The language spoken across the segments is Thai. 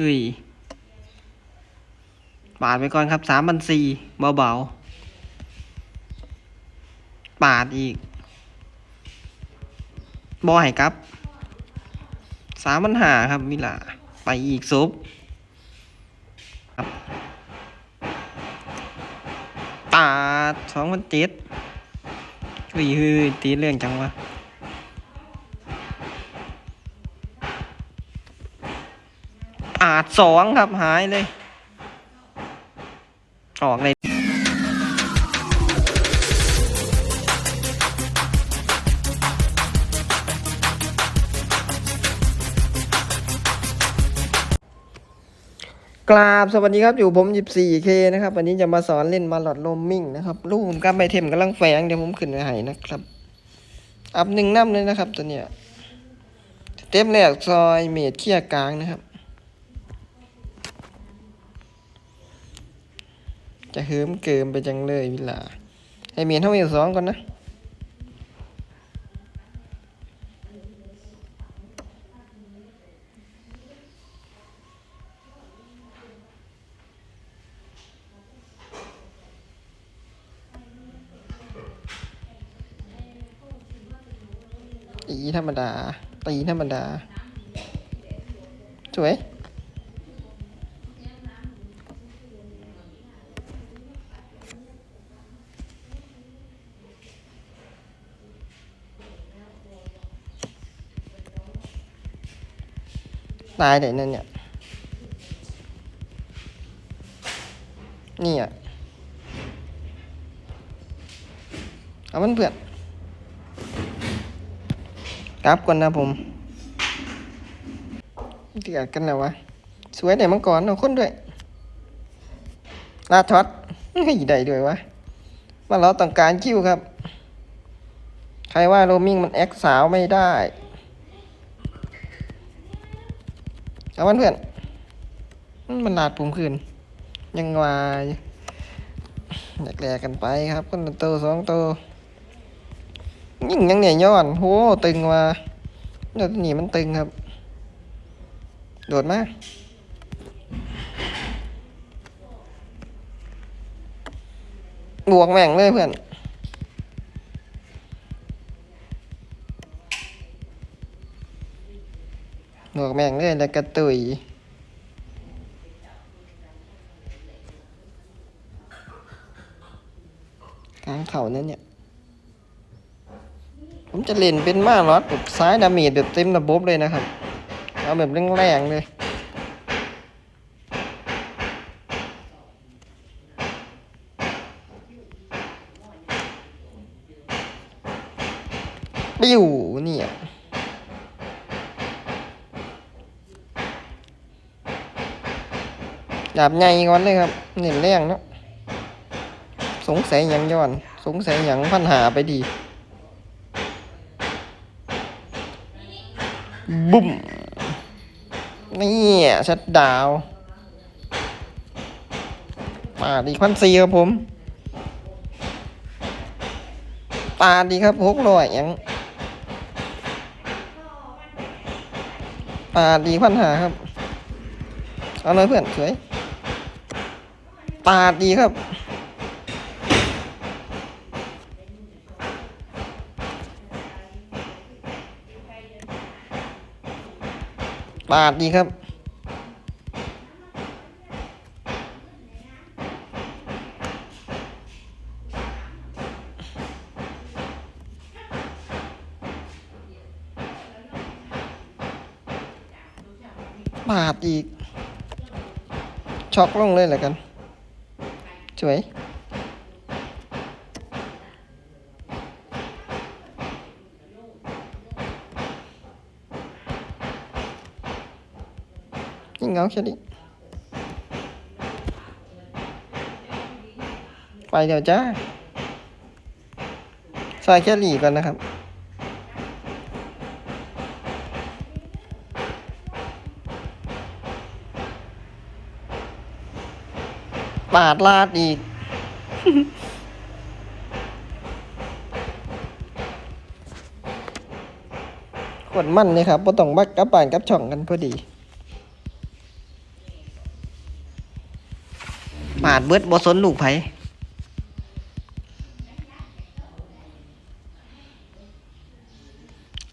อุ้ยปาดไปก่อนครับสามพันสี่เบาๆ ปาดอีก บอให้ครับสามพันหาครับมิลาไปอีกซุปครับปาดสองพันเจ็ดอุ้ยเฮ้ยตีเรื่องจังวะ สองครับหายเลย ออกเลยกราบสวัสดีครับอยู่ผม 14K นะครับ วันนี้จะมาสอนเล่นมาหลอดโลมมิ่งนะครับ ลูกผมกับใบเทมกำลังแฝงเดี๋ยวผมขึ้นไปให้นะครับ อัพหนึ่งน้ำเลยนะครับ ตัวเนี้ยเต็ปแรกซอยเมดเคียกลางนะครับ จะเหิมเกิมไปจังเลยวิลาให้เมียนเท่าเมียสองก่อนนะตีธรรมดา ตีธรรมดา สวย ตายเดี๋ยวนั่นเนี่ย นี่อะ เอามันเพื่อนกราบก่อนนะผมเดือดกันแล้ววะ สวยแต่มังกรเอาคนด้วย ลาดช็อตให้ได้ด้วยวะว่าเราต้องการคิวครับ ใครว่าโรมิงมันแอคสาวไม่ได้ เอามันเพื่อนมันมันลาดผมคืน ยังวายอยากแลกกันไปครับคนละตัวสองโตยิ่งยังเนี่ยย้อนโหตึงว่าเดี๋ยวนี้มันตึงครับ โดดมาบวกแม่งเลยเพื่อน วกแม่งเลยแล้วกระตุยกลางเข่านั่นเนี่ย ผมจะเล่นเป็นมาลอดแบบซ้ายดาเมจแบบเต็มระบบเลยนะครับ เอาแบบแรงๆเลยปิ้วเนี่ย ดาบใหญ่ก่อนเลยครับเน้นแรงเนาะสงสัยหยังย้อน สงสัยหยังปัญหาไปดี บุ้มนี่ชัดดาวน์ปาดีพันสี่ครับผมปาดีครับหกร้อยยังปาดดีพันหาครับ เอาเลยเพื่อนสวย ปาดดีครับ ปาดดีครับ ปาดอีก ช็อกลงเลยแหละกัน สวย ยิงเอาแค่นี้ไปเดี๋ยวจ้าใส่แค่หลีก่อนนะครับ ปาดลาดอีก ขวดมันเลยครับบ่ต้องบักกับป่านกับช่องกันพอดี ปาดเบิดบ่สนลูกไผ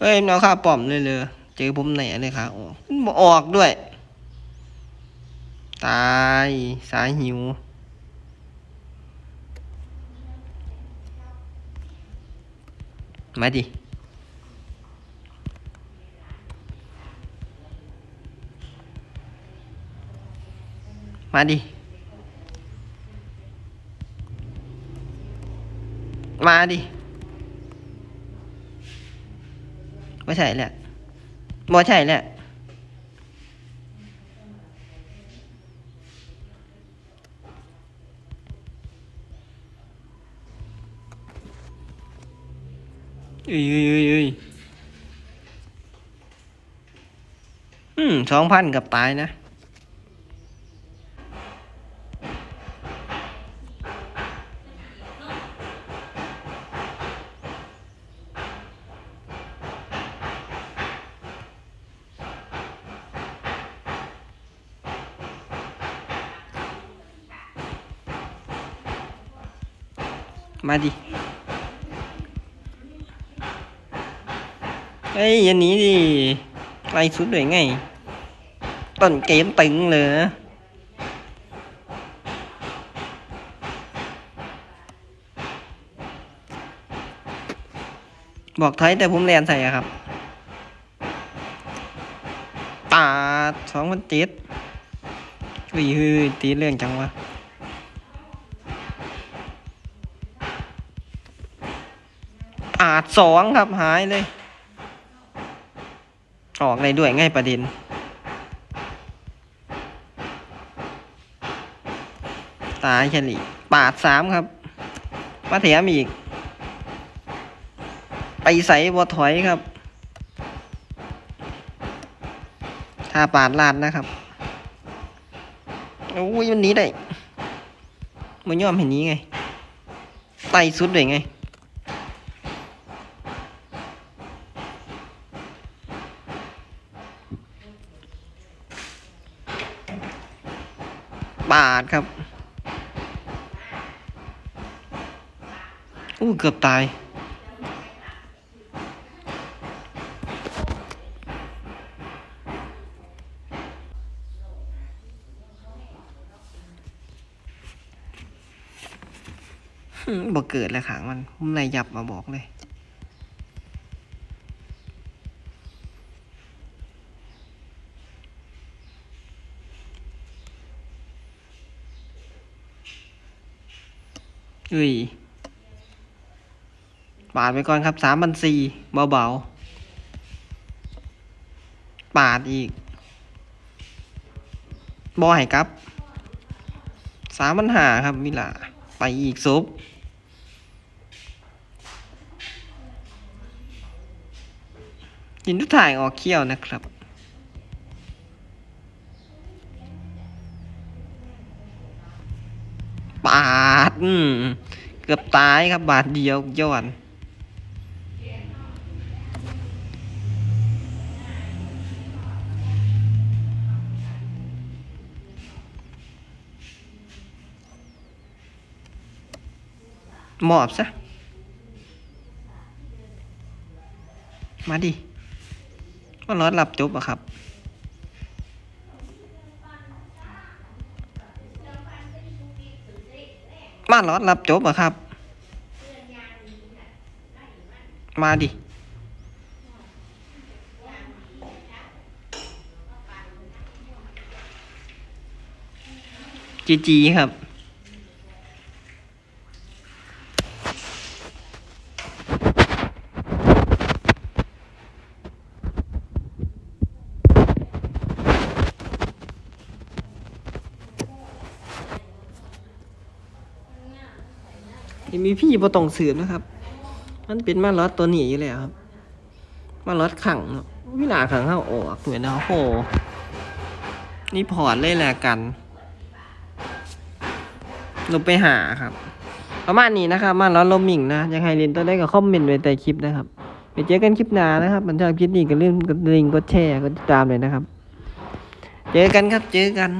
เฮ้ยนเอาข้าป้อมเลยเลยเจอผมไหนเลยค่ะออกมับออกด้วย ตาย สายหิว มาดิ มาดิ มาดิ ไม่ใช่แหละบ่ใช่แหละ เอ้ยเอ้ยเอ้ยเอ้ยอืมสองพันกับตายนะ มาดิ เฮ้ยอย่าหนีดิไล่สุดเลยไง ต้นเกมตึงเลยบอกถอยแต่ผมแลนใส่ครับปาสองพันเจ็ดเฮ้ยฮ้ยตีเรื่องจังวะปาดสองครับหายเลย ออกอะไรด้วยง่ายประเด็น ตายเฉลี่ปาดสามครับมาแถมอีก ไปใส่บัวถอยครับ ถ้าปาดลาดนะครับโอ้ยมันนี้ได้มันยอมเห็นนี้ไงไต่สุดเลยไง บาทครับอู้เกือบตายหึบ่เกิดเลยขังมันผมนายยับมาบอกเลย เฮ้ยปาดไปก่อนครับสามพันสี่เบาๆ ปาดอีก บอให้ครับสามปัญหาครับมิลาไปอีกซุปยินทุกถ่ายออกเขี้ยวนะครับ บาทอืมเกือบตายครับบาทเดียวยอนหมอบซะ มาดิว่ารถหลับจบอะครับ มารอดรับจบเหรอครับ มาดิจีจีครับ ยังมีพี่บ่ต้องสืบนะครับ มันเป็นมาลอดตัวหนีอยู่แล้วครับ มาลอดขังวินาขังเข้าออกเหมือนนะโอ้โหนี่พอร์ตเลยแหละกันลงไปหาครับ ประมาณนี้นะครับ มาลอดลมมิงนะ ยังไงเรียนตัวได้ก็คอมเมนต์ไว้ใต้คลิปนะครับไปเจอกันคลิปหน้านะครับมันชอบคลิปนี้ก็เรื่องกดลิงก์กดแชร์กดติดตามเลยนะครับ เจอกันครับ เจอกัน